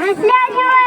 谢谢你们。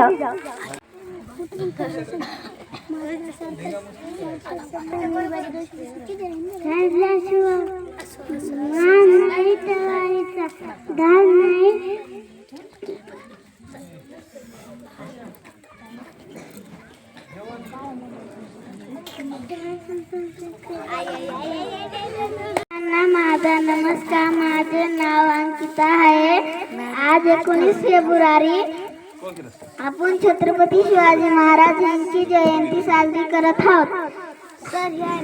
जा माझा नमस्कार माझे नाव अंकिता आहे आज एकोणीस फेब्रुवारी आपण छत्रपती शिवाजी महाराज यांची जयंती साजरी करत आहोत तर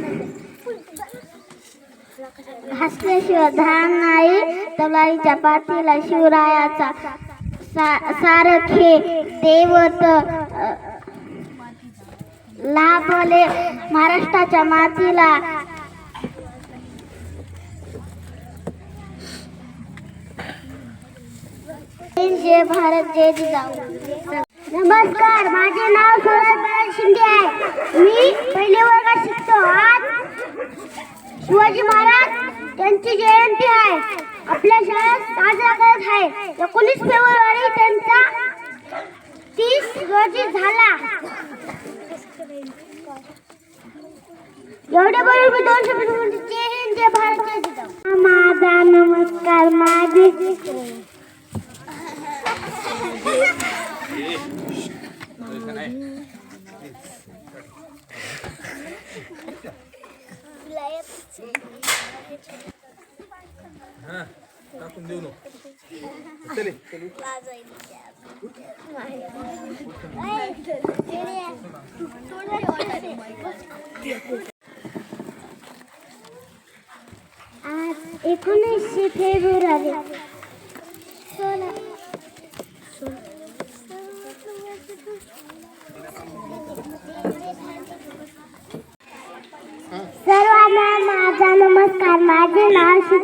हसल्याशिवाय धान नाही तलाईच्या पाठीला शिवरायाचा सा सारखे देवत लाभले महाराष्ट्राच्या मातीला जय भारत जय जिजाऊ नमस्कार माझे नाव सुरजबाई शिंदे आहे मी पहिल्या वर्गात शिकतो आज शिवाजी महाराज त्यांची जयंती आहे आपल्या शाळेत साजरा करत आहे एकोणीस फेब्रुवारी त्यांचा तीस रोजी झाला एवढे बरोबर मी दोनशे जय हिंद जय भारत जय जिजाऊ माझा नमस्कार माझे टाकून देऊ नको चले चलू आज एकोणीसशे फेब्रुवारी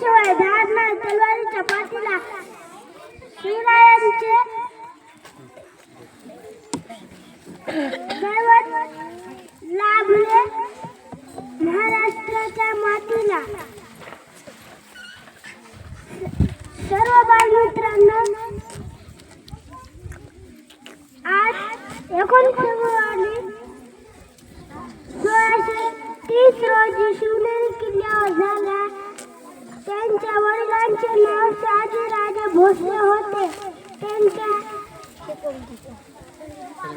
સિવાય ધારના તલવારી ચપાટીલા સિવાય છે લાભ લે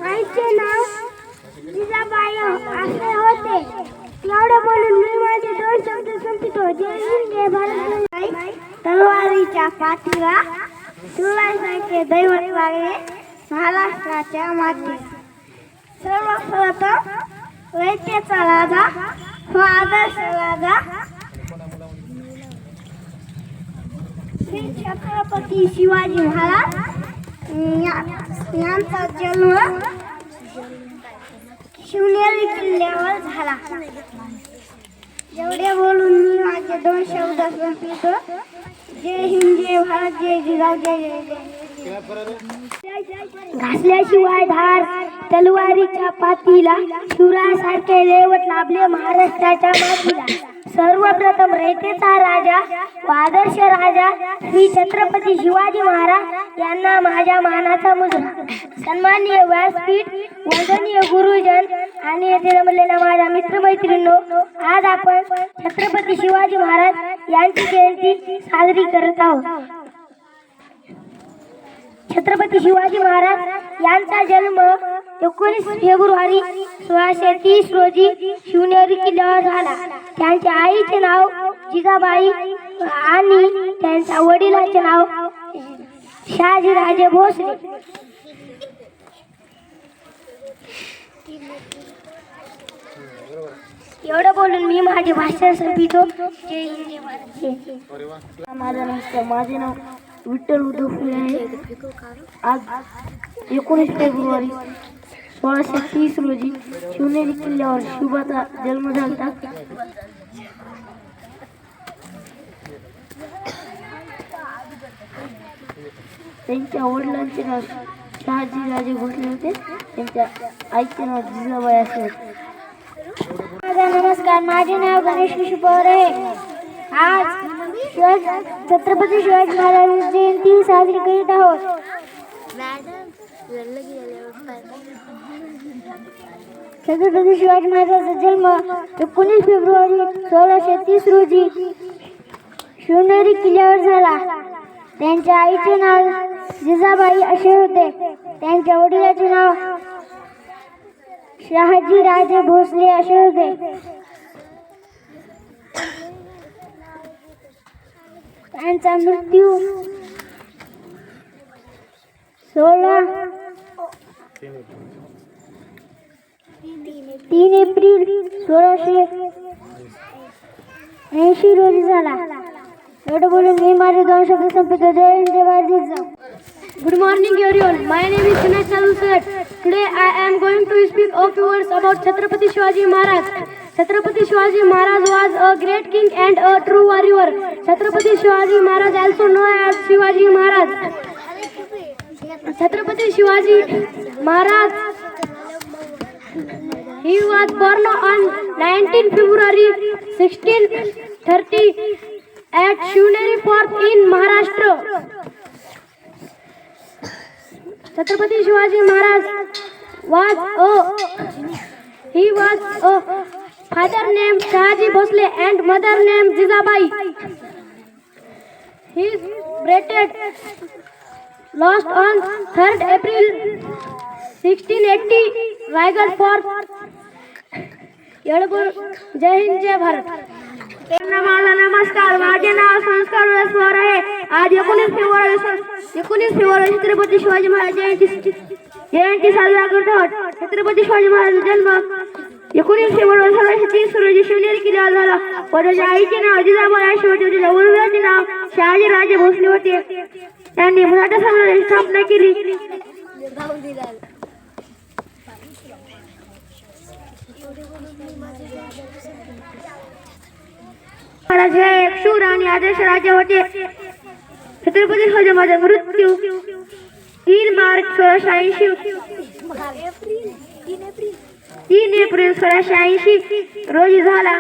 आईचे नाव जिजाबाई असे होते एवढे बोलून मी माझे दोन शब्द संपितो जय हिंद जय भारत तलवारीच्या पाठीला शिवराजचे दैवत लागले महाराष्ट्राच्या माती सर्वप्रथम वैद्यचा राजा हो आदर्श राजा श्री छत्रपती शिवाजी महाराज यांचा जन्म शिवनेरी किल्ल्यावर झाला जेवढे बोलून मी माझे दोन शब्द जे जय हिंद जय भारत जय जय जय घासल्याशिवाय धार तलवारीच्या पातीला शिवरायासारखे रेवत लाभले महाराष्ट्राच्या मातीला सर्वप्रथम रेतेचा राजा व आदर्श राजा श्री छत्रपती शिवाजी महाराज यांना माझ्या मानाचा मुजरा सन्माननीय व्यासपीठ वंदनीय गुरुजन आणि येथे जमलेल्या माझ्या मित्रमैत्रिणींनो आज आपण छत्रपती शिवाजी महाराज यांची जयंती साजरी करत आहोत छत्रपती शिवाजी महाराज यांचा जन्म एकोणीस फेब्रुवारी सोळाशे तीस रोजी शिवनेरी किल्ल्यावर झाला त्यांच्या आईचे नाव जिजाबाई आणि त्यांच्या वडिलांचे नाव शहाजीराजे भोसले एवढं बोलून मी माझे भाषण संपितो माझं नाव विठ्ठल उद्धव फुले आहे आज एकोणीस फेब्रुवारी सोळाशे तीस रोजी शिवनेरी किल्ल्यावर शिवबाचा जन्म झाला त्यांच्या वडिलांचे नाव शहाजी राजे भोसले होते त्यांच्या आईचे नाव जिजाबाई असे होते नमस्कार माझे नाव गणेश आहे आज छत्रपती शिवाजी महाराज जयंती साजरी करीत आहोत छत्रपती शिवाजी महाराजांचा जन्म एकोणीस फेब्रुवारी सोळाशे तीस रोजी शिवनेरी किल्ल्यावर झाला त्यांच्या आईचे नाव जिजाबाई असे होते त्यांच्या वडिलाचे नाव शहाजी राजे भोसले असे होते त्यांचा मृत्यू सोळा तीन एप्रिल सोळाशे ऐंशी रोजी झाला एवढं बोलून मी माझ्या दोन शब्द संपितो जय जवाजी good morning everyone my name is Sunay Salusar today I am going to speak of yours about Chhatrapati Shivaji Maharaj Chhatrapati Shivaji Maharaj was a great king and a true warrior Chhatrapati Shivaji Maharaj also known as Shivaji Maharaj. Chhatrapati Shivaji Maharaj, he was born on 19 February 1630 at Shivneri Fort in Maharashtra. Chhatrapati Shivaji Maharaj was a father named Shahaji Bhosle and mother named Jijabai. his is Lost on 3rd April 1680, Raigad for येळगुर जय Hind Jai Bharat मला नमस्कार माझे नाव संस्कार उरसवार आहे आज एकोणीस फेब्रुवारी एकोणीस फेब्रुवारी छत्रपती शिवाजी महाराज जयंती जयंती साजरा करतो छत्रपती शिवाजी महाराज जन्म يكون يمشي والرسول الحديث سورة جشولير كلا لالا ورجعيتنا وجزا ورعشوتي وجزا ورولتنا راجع راجي مسلوتي يعني مراتا سمرا الإسلام نكري એક શુરાની આદેશ રાજા વટે છત્રપતિ સજે માજે મૃત્યુ તીન માર્ચ સોળસો એસી એપ્રિલ तीन एप्रिल सोळाशे ऐंशी रोजी झाला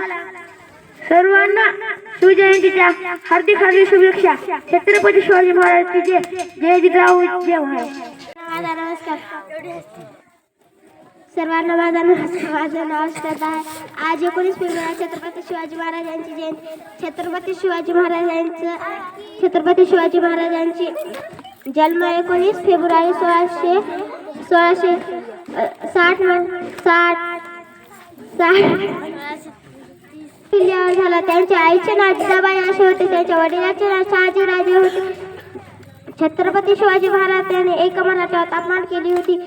सर्वांना शिवजयंतीच्या हार्दिक हार्दिक शुभेच्छा छत्रपती शिवाजी महाराज जय जिजाऊ जय महाराज सर्वांना माझा नमस्कार माझं आज एकोणीस फेब्रुवारी छत्रपती शिवाजी महाराज यांची जयंती छत्रपती शिवाजी महाराज यांचं छत्रपती शिवाजी महाराजांची जन्म एकोणीस फेब्रुवारी सोळाशे सोळाशे साठ साठ साठ किल्ल्यावर झाला त्यांच्या आईचे नाव जिजाबाई असे होते त्यांच्या वडिलांचे नाव राजे होते छत्रपती शिवाजी महाराज यांनी एका मराठ्यावर अपमान केली होती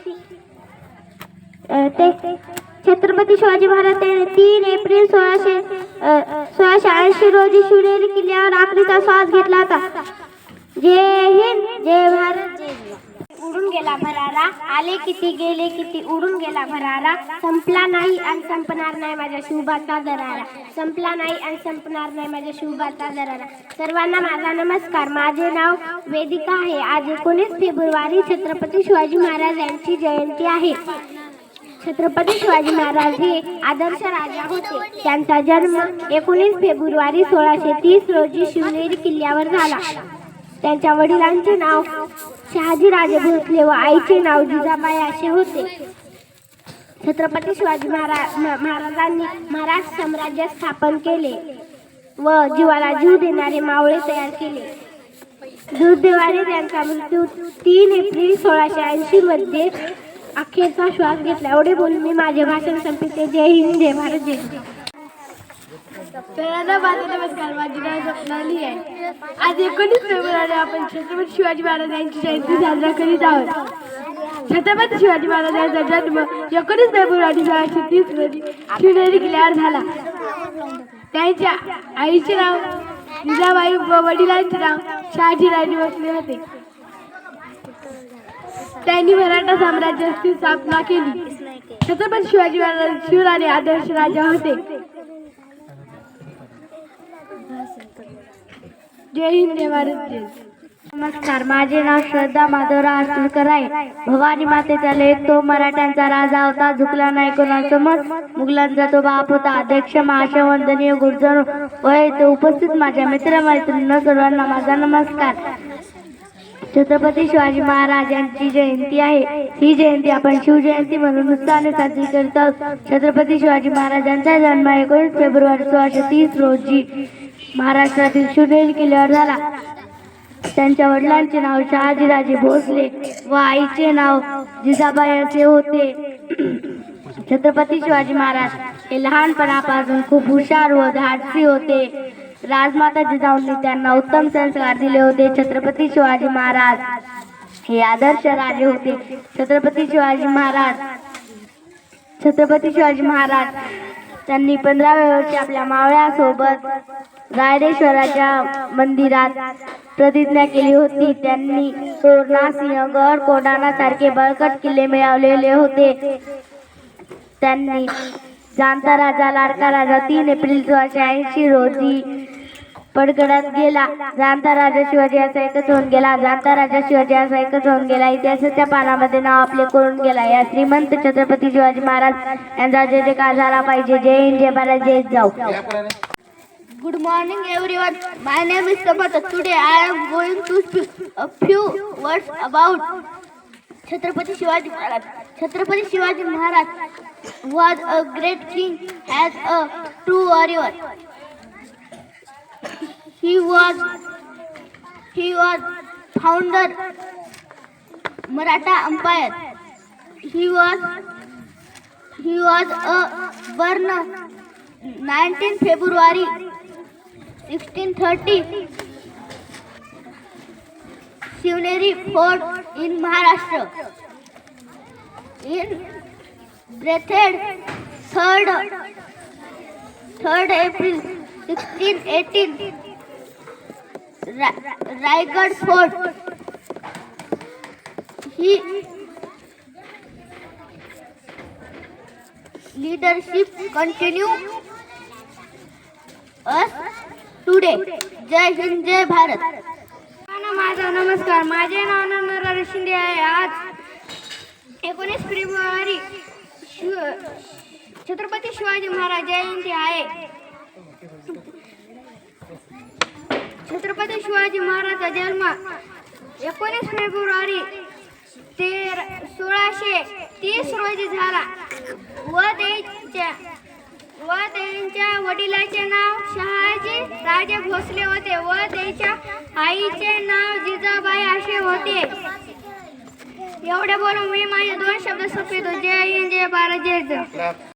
ते छत्रपती शिवाजी महाराज यांनी तीन एप्रिल सोळाशे सोळाशे ऐंशी रोजी शिवनेरी किल्ल्यावर आखरीचा श्वास घेतला होता जय हिंद जय भारत जय गेला भरारा आले किती गेले किती उडून गेला भरारा संपला नाही आणि संपणार नाही माझ्या शुभाचा दरारा संपला नाही आणि संपणार नाही माझ्या शुभाचा दरारा सर्वांना माझा नमस्कार माझे नाव वेदिका आहे आज एकोणीस फेब्रुवारी छत्रपती शिवाजी महाराज यांची जयंती आहे छत्रपती शिवाजी महाराज हे आदर्श राजा होते त्यांचा जन्म एकोणीस फेब्रुवारी सोळाशे तीस रोजी शिवनेरी किल्ल्यावर झाला त्यांच्या वडिलांचे नाव राजे भोसले व आईचे नाव जिजाबाई असे होते छत्रपती शिवाजी महाराजांनी मराठ साम्राज्य स्थापन केले व जीवाला जीव देणारे मावळे तयार केले दुर्दैवाने त्यांचा मृत्यू तीन एप्रिल सोळाशे ऐंशी मध्ये अखेरचा श्वास घेतला एवढे बोलून मी माझे भाषण संपते जय हिंद जय भारत जय आज एकोणीस आपण छत्रपती शिवाजी महाराजांची जयंती साजरा करीत आहोत छत्रपती शिवाजी महाराजांचा जन्म एकोणीस फेब्रुवारी सोळाशे तीस रोजी शिवनेरी किल्ल्यावर झाला त्यांच्या आईचे नाव जिजाबाई व वडिलांचे नाव शहाजी राणी वसले होते त्यांनी मराठा साम्राज्याची स्थापना केली छत्रपती शिवाजी महाराज शिवराणे आदर्श राजा होते जय हिंद नमस्कार माझे नाव श्रद्धा माधवराव आसुलकर आहे भवानी मातेचा लेख तो मराठ्यांचा राजा होता झुकला नाही कोणाचं मत मुघलांचा तो बाप होता अध्यक्ष महाशय वंदनीय गुरुजन व तो उपस्थित माझ्या मित्रमैत्रिणींना सर्वांना माझा नमस्कार छत्रपती शिवाजी महाराजांची जयंती आहे ही जयंती आपण शिवजयंती म्हणून उत्साहाने साजरी करतो छत्रपती शिवाजी महाराजांचा जन्म एकोणीस फेब्रुवारी सोळाशे तीस रोजी महाराष्ट्रातील सुनील किल्ल्यावर झाला त्यांच्या वडिलांचे नाव शहाजीराजे भोसले व आईचे नाव जिजाबाई होते छत्रपती शिवाजी महाराज हे लहानपणापासून खूप हुशार व धाडसी होते राजमाता जिजाऊंनी त्यांना उत्तम संस्कार दिले होते छत्रपती शिवाजी महाराज हे आदर्श राजे होते छत्रपती शिवाजी महाराज छत्रपती शिवाजी महाराज त्यांनी पंधरा वर्षी आपल्या मावळ्यासोबत रायडेश्वराच्या मंदिरात प्रतिज्ञा केली होती त्यांनी सोरना सिंहगड कोडाणा सारखे बळकट किल्ले मिळवलेले होते त्यांनी जाणता राजा लाडका राजा तीन एप्रिल सोळाशे ऐंशी रोजी पडगडात गेला जाणता राजा शिवाजी असा एकच होऊन गेला जाणता राजा शिवाजी असा एकच होऊन गेला इतिहासाच्या पानामध्ये नाव आपले करून गेला या श्रीमंत छत्रपती शिवाजी महाराज यांचा जय जय काळ झाला पाहिजे जय हिंद जय महाराज जय जाऊ good morning everyone my name is today I am going to speak a few words about Chhatrapati Shivaji Maharaj Chhatrapati Shivaji Maharaj was a great king has a true warrior He was he was founder Maratha Empire. He was he was a born 19 February 1630 Shivneri Fort in Maharashtra. In breathed 3rd 3rd April sixteen eighteen Raigad fort he leadership continue us today जय हिंद जय भारत माझा नमस्कार माझे नाव नरहर शिंदे आहे आज एकोणीस फेब्रुवारी शिव छत्रपती शिवाजी महाराज जयंती आहे छत्रपती शिवाजी महाराजा जन्म एकोणीस फेब्रुवारी सोळाशे तीस रोजी झाला व त्यांच्या व त्यांच्या वडिलाचे नाव शहाजी राजे भोसले होते व त्यांच्या आईचे नाव जिजाबाई असे होते एवढे बोलून मी माझे दोन शब्द सोपे जय हिंद जय भारत जय